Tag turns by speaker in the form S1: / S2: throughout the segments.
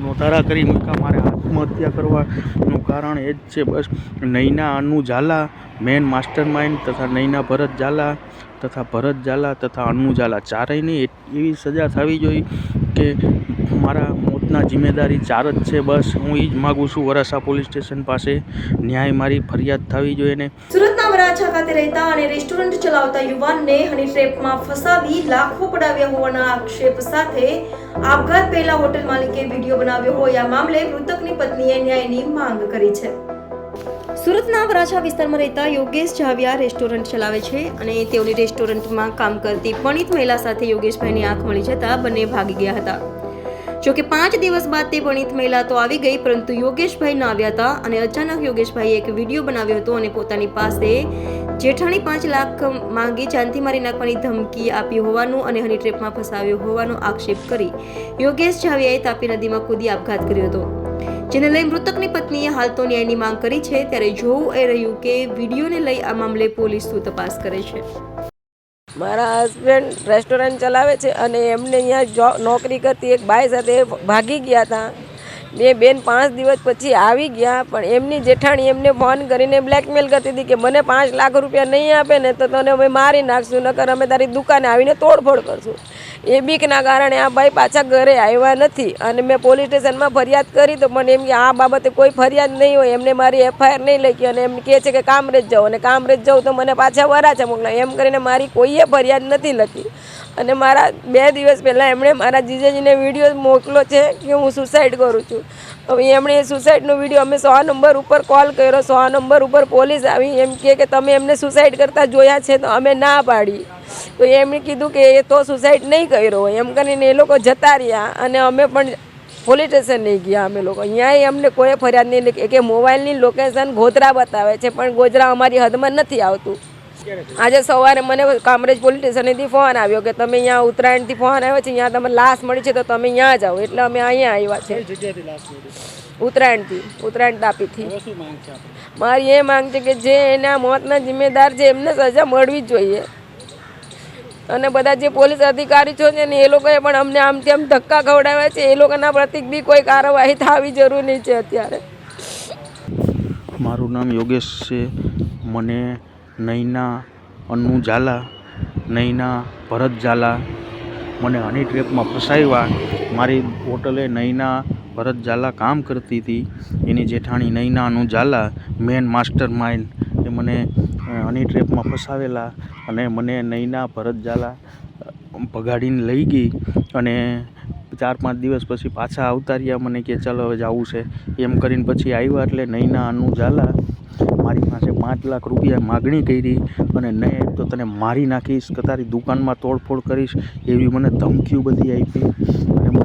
S1: નોતારા કરી મૂક્યા. મારે આત્મહત્યા કરવાનું કારણ એ જ છે. બસ Naina, Anu Zala, main master mind તથા નૈના, ભરત ઝાલા તથા ભરત ઝાલા તથા અનુ ઝાલા. ચારેયની એવી સજા થવી જોઈએ. કે મારા મોતના જિમ્મેદારી ચાર જ છે, બસ. હું એ જ માગું છું વરાસા પોલીસ સ્ટેશન પાસે ન્યાય મારી ફરિયાદ થવી જોઈએ ને.
S2: સુરતના વરાછા ખાતે રહેતા અને રેસ્ટોરન્ટ ચલાવતા યુવાનને હની ટ્રેપમાં ફસાવી લાખો પડાવ્યા હોવાના આક્ષેપ સાથે આપઘાત પહેલા હોટેલ માલિકે વીડિયો બનાવ્યો હોય આ મામલે મૃતકની પત્નીએ ન્યાયની માંગ કરી છે. સુરતના વરાછા વિસ્તારમાં રહેતા યોગેશ ઝાવિયા રેસ્ટોરન્ટ ચલાવે છે અને તેઓની રેસ્ટોરન્ટમાં કામ કરતી પણિત મહિલા સાથે યોગેશભાઈની આંખ મળી જતા બંને ભાગી ગયા હતા. જોકે પાંચ દિવસ બાદ તે પણિત મહિલા તો આવી ગઈ, પરંતુ યોગેશભાઈ ન આવ્યા હતા અને અચાનક યોગેશભાઈએ એક વીડિયો બનાવ્યો હતો અને પોતાની પાસે જેઠાણી પાંચ લાખ માંગી જાનથી મારી નાખવાની ધમકી આપી હોવાનું અને હની ટ્રેપમાં ફસાવ્યો હોવાનો આક્ષેપ કરી યોગેશ જાવિયાએ તાપી નદીમાં કૂદી આપઘાત કર્યો હતો. જેને લઈ મૃતકની પત્નીએ હાલ તો ન્યાયની માંગ કરી છે, ત્યારે જોવું એ રહ્યું કે વિડીયોને લઈ આ મામલે પોલીસ શું તપાસ કરે છે.
S3: મારા હસબન્ડ રેસ્ટોરન્ટ ચલાવે છે અને એમને અહીંયા નોકરી કરતી એક બાઈ સાથે ભાગી ગયા હતા. બે બેન પાંચ દિવસ પછી આવી ગયા, પણ એમની જેઠાણી એમને ફોન કરીને બ્લેકમેલ કરતી હતી કે મને પાંચ લાખ રૂપિયા નહીં આપે ને તો તને અમે મારી નાખશું, નકર અમે તારી દુકાને આવીને તોડફોડ કરશું. એ બીકના કારણે આ ભાઈ પાછા ઘરે આવ્યા નથી. અને મેં પોલીસ સ્ટેશનમાં ફરિયાદ કરી તો પણ એમ કે આ બાબતે કોઈ ફરિયાદ નહીં હોય. એમને મારી એફઆઈઆર નહીં લખી અને એમ કહે છે કે કામરેજ જાઓ. અને કામરેજ જાઉં તો મને પાછા વરાછા મોકલા એમ કરીને મારી કોઈએ ફરિયાદ નથી લખી. અને મારા બે દિવસ પહેલાં એમણે મારા જીજાજીને વીડિયો મોકલો છે કે હું સુસાઇડ કરું છું. હવે એમણે સુસાઇડનો વીડિયો અમે સો નંબર ઉપર કોલ કર્યો. સો નંબર ઉપર પોલીસ આવી એમ કે તમે એમને સુસાઇડ કરતા જોયા છે તો અમે ના પાડી. તો એમણે કીધું કે એ તો સુસાઇડ નહીં કર્યો એમ કરીને એ લોકો જતા રહ્યા અને અમે પણ પોલીસ સ્ટેશન નહીં ગયા અમે લોકો. અહીંયા અમને કોઈ ફરિયાદ નહીં કે મોબાઈલની લોકેશન ગોધરા બતાવે છે પણ ગોધરા અમારી હદમાં નથી આવતું. આજે સવારે મને કામરેજ પોલીસ સ્ટેશનથી ફોન આવ્યો કે તમે અહીંયા ઉત્તરાયણથી ફોન આવ્યો છે અહીંયા તમે લાશ મળી છે તો તમે અહીંયા જાઓ એટલે અમે અહીંયા આવ્યા છે. ઉત્તરાયણથી ઉત્તરાયણ તાપીથી. મારી એ માંગ છે કે જે એના મોતના જિમ્મેદાર છે એમને સજા મળવી જ જોઈએ. અને બધા જે પોલીસ અધિકારી છે ને, એ લોકોએ પણ અમને આમ તેમ ધક્કા ખવડાવ્યા છે. એ લોકોના પ્રતિક બી કોઈ કાર્યવાહી થવી જરૂરી છે અત્યારે.
S1: મારું નામ યોગેશ છે. મને નૈના અન્નુ ઝાલા, નૈના ભરત ઝાલા મને હની ટ્રેપમાં ફસાવ્યા. મારી હોટલે નૈના, ભરત ઝાલા કામ કરતી હતી. એની જેઠાણી Naina, Anu Zala, main mastermind. એ મને હની ટ્રેપમાં ફસાવેલા અને મને નૈના, ભરત ઝાલા ભગાડીને લઈ ગઈ અને ચાર પાંચ દિવસ પછી પાછા આવતા રહ્યા મને કે, ચાલો, હવે જવું છે. એમ કરીને પછી આવ્યા એટલે નૈના, અનુ ઝાલા મારી પાસે પાંચ લાખ રૂપિયા માગણી કરી અને નહીં તો તને મારી નાખીશ, કે તારી દુકાનમાં તોડફોડ કરીશ? એવી મને ધમકીઓ બધી આપી. અને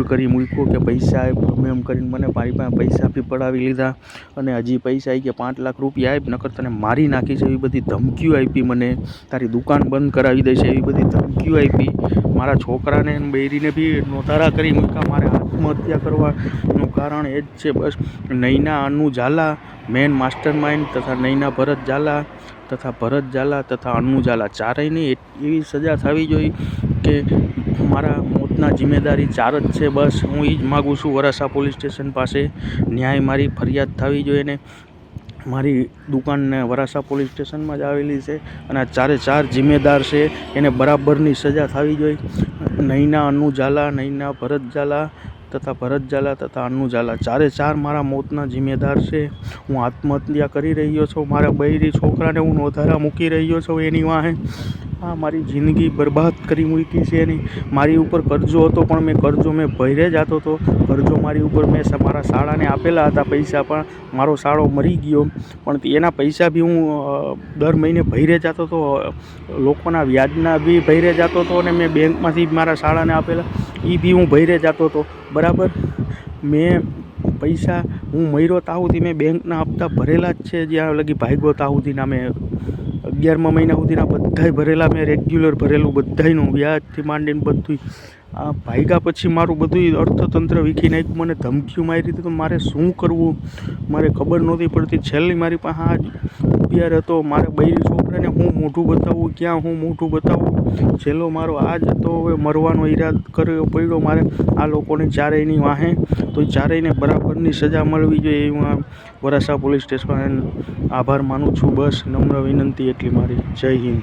S1: મજબૂર કરી મૂક્યો કે પૈસા ગમે એમ કરીને મને મારી પાસે પૈસા બી પડાવી લીધા અને હજી પૈસા આવી કે પાંચ લાખ રૂપિયા આપ, નકર તને મારી નાખીશ એવી બધી ધમકીઓ આપી મને. તારી દુકાન બંધ કરાવી દેશે એવી બધી ધમકીઓ આપી. મારા છોકરાને બેરીને બી નોતારા કરી મૂક્યા. મારે આત્મહત્યા કરવાનું કારણ એ જ છે બસ. Naina, Anu Zala, main master mind તથા નૈના ભરત ઝાલા તથા ભરત ઝાલા તથા અનુ ઝાલા. ચારેયની એવી સજા થવી જોઈએ. કે મારા મોતના જિમ્મેદારી ચાર જ છે, બસ. હું એ જ માગું છું વરાસા પોલીસ સ્ટેશન પાસે ન્યાય મારી ફરિયાદ થવી જોઈએ ને મારી દુકાનને વરાસા પોલીસ સ્ટેશનમાં જ આવેલી છે અને આ ચારે ચાર જિમ્મેદાર છે, એને બરાબરની સજા થવી જોઈએ. નૈના અનુ ઝાલા નૈના ભરત ઝાલા તથા ભરત ઝાલા તથા અનુ ઝાલા ચારે ચાર મારા મોતના જિમ્મેદાર છે. હું આત્મહત્યા કરી રહ્યો છું. મારા બૈરી છોકરાને હું નોધારા મૂકી રહ્યો છું એની વાહે. આ મારી જિંદગી બરબાદ કરી મૂકી છે એની. મારી ઉપર કરજો હતો, પણ મેં કરજો મેં ભર્યા જતો હતો. કરજો મારી ઉપર. મેં મારા શાળાને આપેલા હતા પૈસા, પણ મારો શાળો મરી ગયો. પણ એના પૈસા બી હું દર મહિને ભર્યા જતો હતો. લોકોના વ્યાજના બી ભર્યા જતો હતો અને મેં બેંકમાંથી મારા શાળાને આપેલા. એ બી હું ભર્યા જતો હતો. બરાબર? મેં પૈસા હું મર્યો તાહુથી મેં બેંકના હપ્તા ભરેલા જ છે. જ્યાં લગી ભાઈગો તાહુથી નામે અગિયારમા મહિના સુધીના બધાય ભરેલા, મેં રેગ્યુલર ભરેલું બધાયનું. વ્યાજથી માંડીને બધું આ ભાગ્યા પછી મારું બધું અર્થતંત્ર વીખી નાખ્યું મને ધમકીઓ મારી હતી તો મારે શું કરવું? મારે ખબર નહોતી પડતી. છેલ્લી મારી પાસે આ અભિયાર હતો, મારે બૈરી છોકરાને હું મોઢું બતાવું, ક્યાં હું મોઢું બતાવું? છેલ્લો મારો આ જ હતો હવે મરવાનો ઈરાદ કર્યો પડ્યો, મારે આ લોકોને ચારેયની વાહે તો ચારેયને બરાબરની સજા મળવી જોઈએ એ હું વરાછા પોલીસ સ્ટેશન આભાર માનું છું. બસ, નમ્ર વિનંતી એટલી મારી. જય હિન્દ.